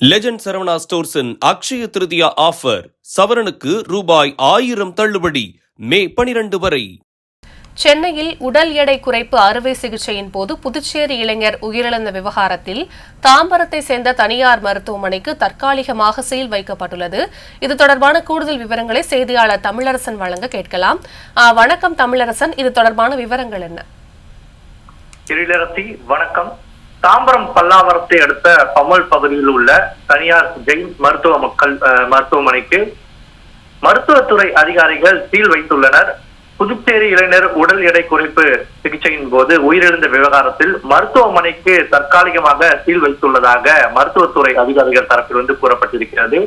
Legend Saravana ஸ்டோர்ஸின் Akshaya Tritiya offer சவரனுக்கு ரூபாய் ஆயிரம் தள்ளுபடி மே பனிரெண்டு வரை. சென்னையில் உடல் எடை குறைப்பு அறுவை சிகிச்சையின் போது புதுச்சேரி இளைஞர் உயிரிழந்த விவகாரத்தில் தாம்பரத்தை சேர்ந்த தனியார் மருத்துவமனைக்கு தற்காலிகமாக சீல் வைக்கப்பட்டுள்ளது. இது தொடர்பான கூடுதல் விவரங்களை செய்தியாளர் தமிழரசன் வழங்க கேட்கலாம். வணக்கம் தமிழரசன். இது தொடர்பான விவரங்கள் என்ன? வணக்கம். தாம்பரம் பல்லாவரத்தை அடுத்த பமல் பகுதியில் உள்ள தனியார் ஜெயின் மருத்துவ மக்கள் மருத்துவமனைக்கு மருத்துவத்துறை அதிகாரிகள் சீல் வைத்துள்ளனர். புதுச்சேரி இளைஞர் உடல் எடை குறைப்பு சிகிச்சையின் போது உயிரிழந்த விவகாரத்தில் மருத்துவமனைக்கு தற்காலிகமாக சீல் வைத்துள்ளதாக மருத்துவத்துறை அதிகாரிகள் தரப்பிலிருந்து கூறப்பட்டிருக்கிறது.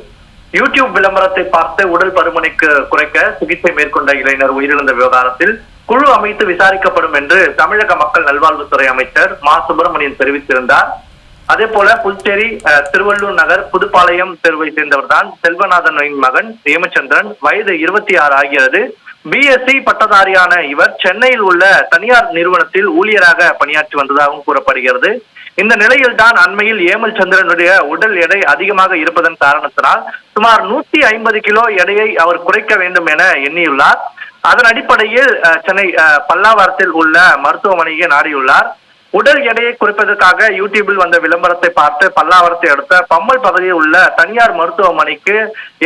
யூடியூப் விளம்பரத்தை பார்த்து உடல் பருமனைக்கு குறைக்க சிகிச்சை மேற்கொண்ட இளைஞர் உயிரிழந்த விவகாரத்தில் குழு அமைத்து விசாரிக்கப்படும் என்று தமிழக மக்கள் நல்வாழ்வுத்துறை அமைச்சர் மா. சுப்பிரமணியன் தெரிவித்திருந்தார். அதே போல புதுச்சேரி திருவள்ளூர் நகர் புதுப்பாளையம் தெருவை சேர்ந்தவர்தான் செல்வநாதனின் மகன் ஹேமச்சந்திரன். வயது இருபத்தி ஆறு ஆகிறது. பிஎஸ்சி பட்டதாரியான இவர் சென்னையில் உள்ள தனியார் நிறுவனத்தில் ஊழியராக பணியாற்றி வந்ததாகவும் கூறப்படுகிறது. இந்த நிலையில்தான் அண்மையில் ஏமல் சந்திரனுடைய உடல் எடை அதிகமாக இருப்பதன் காரணத்தினால் சுமார் நூத்தி ஐம்பது கிலோ எடையை அவர் குறைக்க வேண்டும் என எண்ணியுள்ளார். அதன் அடிப்படையில் சென்னை அஹ், பல்லாவரத்தில் உள்ள மருத்துவமனையை நாடியுள்ளார். உடல் எடையை குறைப்பதற்காக யூடியூபில் வந்த விளம்பரத்தை பார்த்து பல்லாவரத்தை அடுத்த பம்மல் பகுதியில் உள்ள தனியார் மருத்துவமனைக்கு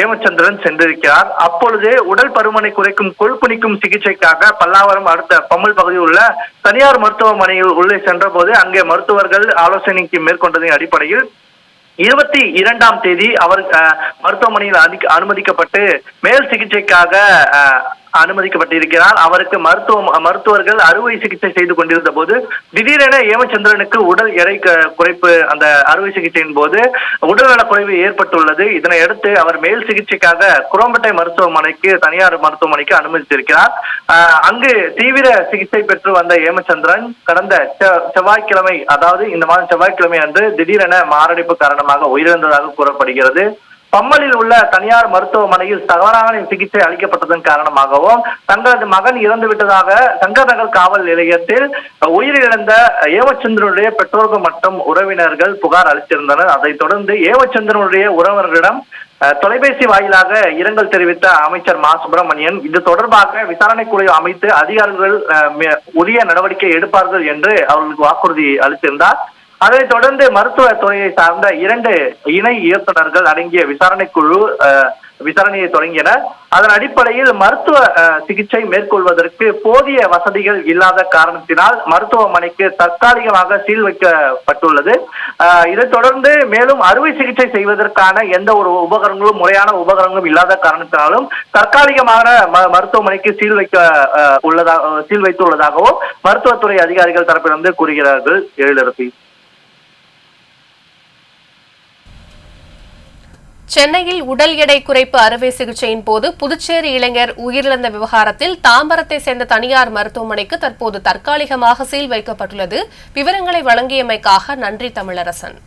ஏமச்சந்திரன் சென்றிருக்கிறார். அப்பொழுது உடல் பருமனை குறைக்கும் கொழுப்புணிக்கும் சிகிச்சைக்காக பல்லாவரம் அடுத்த பம்மல் பகுதியில் உள்ள தனியார் மருத்துவமனையில் உள்ளே சென்றபோது அங்கே மருத்துவர்கள் ஆலோசனைக்கு மேற்கொண்டதின் அடிப்படையில் இருபத்தி இரண்டாம் தேதி அவர் அஹ், மருத்துவமனையில் அனுமதிக்கப்பட்டு மேல் சிகிச்சைக்காக அஹ், அனுமதிக்கப்பட்டிருக்கிறார். அவருக்கு மருத்துவ மருத்துவர்கள் அறுவை சிகிச்சை செய்து கொண்டிருந்த போது திடீரென ஏமச்சந்திரனுக்கு உடல் எடை க- குறைப்பு அந்த அறுவை சிகிச்சையின் போது உடல்நல குறைவு ஏற்பட்டுள்ளது. இதனையடுத்து அவர் மேல் சிகிச்சைக்காக குரோம்பட்டை மருத்துவமனைக்கு தனியார் மருத்துவமனைக்கு அனுமதித்திருக்கிறார். அங்கு தீவிர சிகிச்சை பெற்று வந்த ஏமச்சந்திரன் கடந்த செவ்வாய்க்கிழமை அதாவது இந்த மாதம் செவ்வாய்க்கிழமை அன்று திடீரென மாரடைப்பு காரணமாக உயிரிழந்ததாக கூறப்படுகிறது. பம்மலில் உள்ள தனியார் மருத்துவமனையில் தவறான சிகிச்சை அளிக்கப்பட்டதன் காரணமாகவும் தங்களது மகன் இறந்து விட்டதாக சங்கர் காவல் நிலையத்தில் உயிரிழந்த ஏவச்சந்திரனுடைய பெற்றோர்கள் மற்றும் உறவினர்கள் புகார் அளித்திருந்தனர். அதைத் தொடர்ந்து ஏவச்சந்திரனுடைய உறவினர்களிடம் அஹ், தொலைபேசி வாயிலாக இரங்கல் தெரிவித்த அமைச்சர் மா. சுப்பிரமணியன் இது தொடர்பாக விசாரணை குழு அமைத்து அதிகாரிகள் அஹ், உரிய நடவடிக்கை எடுப்பார்கள் என்று அவர்களுக்கு வாக்குறுதி அளித்திருந்தார். அதைத் தொடர்ந்து மருத்துவ துறையை சார்ந்த இரண்டு இணை இயக்குநர்கள் அடங்கிய விசாரணை குழு விசாரணையை தொடங்கின அதன் அடிப்படையில் மருத்துவ சிகிச்சை மேற்கொள்வதற்கு போதிய வசதிகள் இல்லாத காரணத்தினால் மருத்துவமனைக்கு தற்காலிகமாக சீல் வைக்கப்பட்டுள்ளது. இதைத் தொடர்ந்து மேலும் அறுவை சிகிச்சை செய்வதற்கான எந்த ஒரு உபகரணங்களும் முறையான உபகரணங்களும் இல்லாத காரணத்தினாலும் தற்காலிகமான ம- மருத்துவமனைக்கு சீல் வைக்க அஹ், உள்ளதா சீல் வைத்துள்ளதாகவும் மருத்துவத்துறை அதிகாரிகள் தரப்பிலிருந்து கூறுகிறார்கள் எழிலரசி சென்னையில் உடல் எடை குறைப்பு அறுவை சிகிச்சையின் போது புதுச்சேரி இளைஞர் உயிரிழந்த விவகாரத்தில் தாம்பரத்தை சேர்ந்த தனியார் மருத்துவமனைக்கு தற்போது தற்காலிகமாக சீல் வைக்கப்பட்டுள்ளது. விவரங்களை வழங்கியமைக்காக நன்றி தமிழரசன்.